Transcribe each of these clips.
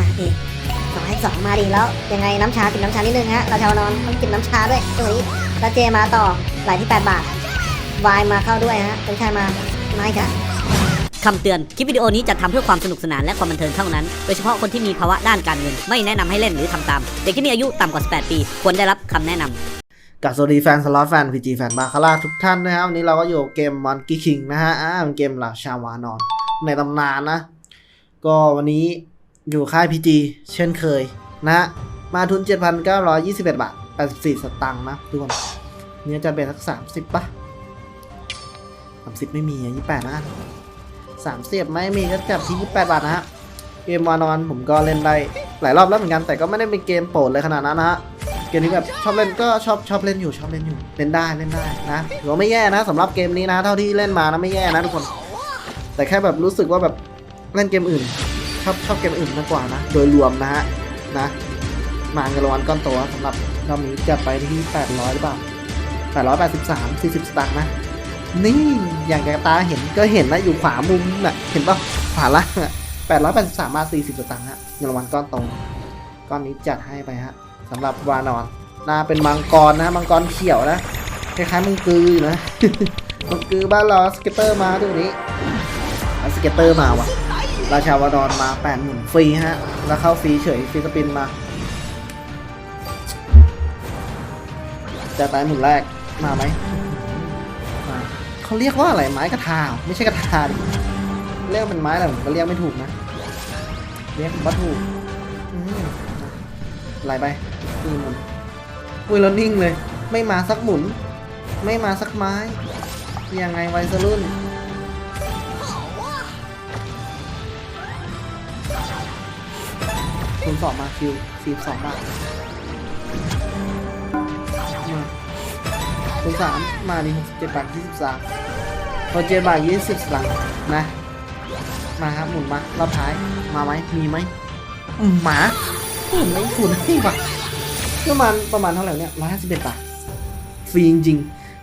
มาดิสองให้สองมาดิแล้วยังไงน้ำชาจิบน้ำชานิดนึงฮะราชาวนอนต้องจิบน้ำชาด้วยตัวนี้แล้วเจมาต่อไหลที่ 8 บาทวายมาเข้าด้วยฮะเป็นชายมาไม่ค่ะคำเตือน คลิปวิดีโอนี้จัดทำเพื่อความสนุกสนานและความบันเทิงเท่านั้น โดยเฉพาะคนที่มีภาวะด้านการเงิน ไม่แนะนำให้เล่นหรือทำตาม เด็กที่มีอายุต่ำกว่า 18 ปี ควรได้รับคำแนะนำกับสวัสดีแฟนสล็อตแฟนพีจีแฟนบาคาร่าทุกท่านนะครับวันนี้เราก็อยู่กับเกมมอนกี้คิงนะฮะอ่าเป็นเกมราชาวานอนในตำนานนะ ก็วันนี้ อยู่ค่ายพีจีเช่นเคยนะฮะมาทุน 7,921 บาท 84 สตางค์นะทุกคนเนี่ยจะเป็นสัก 30ปะ30 ไม่มีอะ28นะ30ไม่มีก็จับที่28บาทนะฮะ เกมวานอนผมก็เล่นได้หลายรอบแล้วเหมือนกัน แต่ก็ไม่ได้เป็นเกมโปรดเลยขนาดนั้นนะฮะ เกมนี้แบบชอบเล่นก็ชอบชอบเล่นอยู่ชอบเล่นอยู่เล่นได้เล่นได้นะถือว่าไม่แย่นะสำหรับเกมนี้นะ เท่าที่เล่นมานะไม่แย่นะทุกคน แต่แค่แบบรู้สึกว่าแบบเล่นเกมอื่น ชอบชอบเกมอื่นมากกว่านะ โดยรวมนะฮะนะมาเงินรางวัลก้อนโตสำหรับรอบนี้จะไปที่ 800 หรือเปล่า 883 40 สตางค์นะ นี่อย่างแกตาเห็นก็เห็นนะอยู่ขวามุมน่ะ เห็นปะขวาล่างอะ883บาท40 สตางค์ฮะเงินรางวัลก้อนโตก้อนนี้จัดให้ไปฮะสำหรับวานอนนาเป็นมังกรนะมังกรเขียวนะคล้ายๆมังกืออยู่นะมังกือบ้านเราสเก็ตเตอร์มาตัวนี้สเก็ตเตอร์มาว่ะ ราชาวานอนมาแปดหมื่นฟรีฮะ แล้วเข้าฟรีเฉยฟรีสปินมาจะตายหมุนแรกมาไหมมาเขาเรียกว่าอะไรไม้กระทาไม่ใช่กระทาดิเรียกเป็นไม้อะไรผมก็เรียกไม่ถูกนะเรียกว่าถูกไหลไปตีหมุนอุ้ยแล้วนิ่งเลย ไม่มาสักหมุน ไม่มาสักไม้ ยังไงไวซะรุ่น คูณสองมาคิวสี่สองบาทมาคูณสามมาดิหกสิบเจ็ดบาทยี่สิบสามพอเจ็ดบาทยี่สิบสตางนะ มาครับหมุนมารอบท้ายมาไหมมีไหมหมาผมไม่คุณให้ปะประมาณประมาณเท่าไหร่เนี่ยร้อยห้าสิบเอ็ดบาทฟรีจริง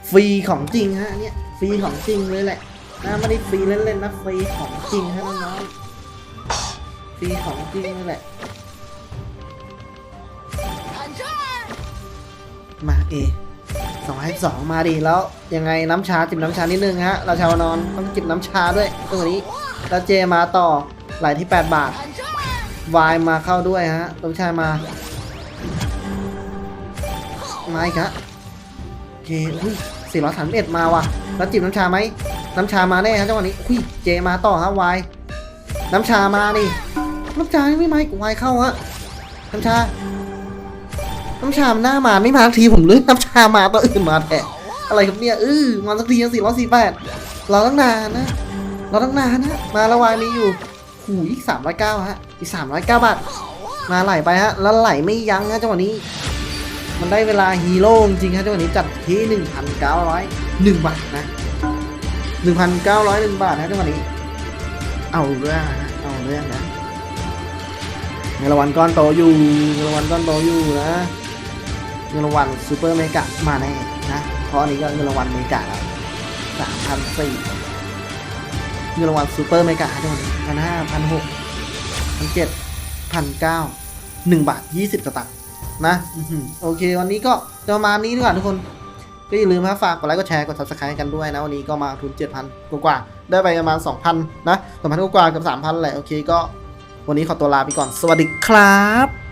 ฟรีของจริงฮะเนี่ยฟรีของจริงเลยแหละนะไม่ได้ฟรีเล่นๆนะฟรีของจริงฮะน้องๆฟรีของจริงเลยแหละ มาเอสองให้สองมาดีแล้วยังไงน้ำชาจิบน้ำชานิดนึงฮะเราชาวนอนต้องจิบน้ำชาด้วยตัวนี้แล้วเจมาต่อไหลที่ 8 บาทวายมาเข้าด้วยฮะต้องชายมามาอีกฮะโอเคอุ้ยสี่ร้อยสามเอ็ดมาว่ะแล้วจิบน้ำชาไหมน้ำชามาแน่ฮะจังหวะนี้อุ้ยเจมาต่อฮะวายน้ำชามานี่น้ำชาไม่มาอีกวายเข้าฮะน้ำชา น้ำชาหน้ามาไม่มาทีผมเลยน้ำชามาตัวอื่นมาแทนอะไรครับเนี่ยเออมาสักทีสี่ร้อยสี่แปดรอตั้งนานนะรอตั้งนานนะ มาล้วายมีอยู่หูอีกสามร้อยเก้าฮะอีกสามร้อยเก้าบาทมาไหลไปฮะแล้วไหลไม่ยั้งฮะจังหวะนี้ มันได้เวลาฮีโร่จริงฮะจังหวะนี้จัดที่หนึ่งพันเก้าร้อยหนึ่งบาทนะหนึ่งพันเก้าร้อยหนึ่งบาทฮะจังหวะนี้ เอาเรื่องนะฮะเอาเรื่องนะเงินรางวัลก้อนโตอยู่เงินรางวัลก้อนโตอยู่นะ เงินรางวัลซูเปอร์เมกะมาแน่นะ เพราะอันนี้ก็เงินรางวัลเมกะแล้วสามพันสี่เงินรางวัลซูเปอร์เมกะทั้งหมดพันห้าพันหกพันเจ็ดพันเก้าหนึ่งบาทยี่สิบสตางค์นะโอเค วันนี้ก็ประมาณนี้ดีกว่าทุกคนก็อย่าลืมนะฝากกดไลค์กดแชร์กด subscribe กันด้วยนะ วันนี้ก็มาทุน 7,000 กว่าได้ไปประมาณ 2,000 นะ2,000กว่ากับ 3,000 แหละ โอเคก็ วันนี้ขอตัวลาไปก่อนสวัสดีครับ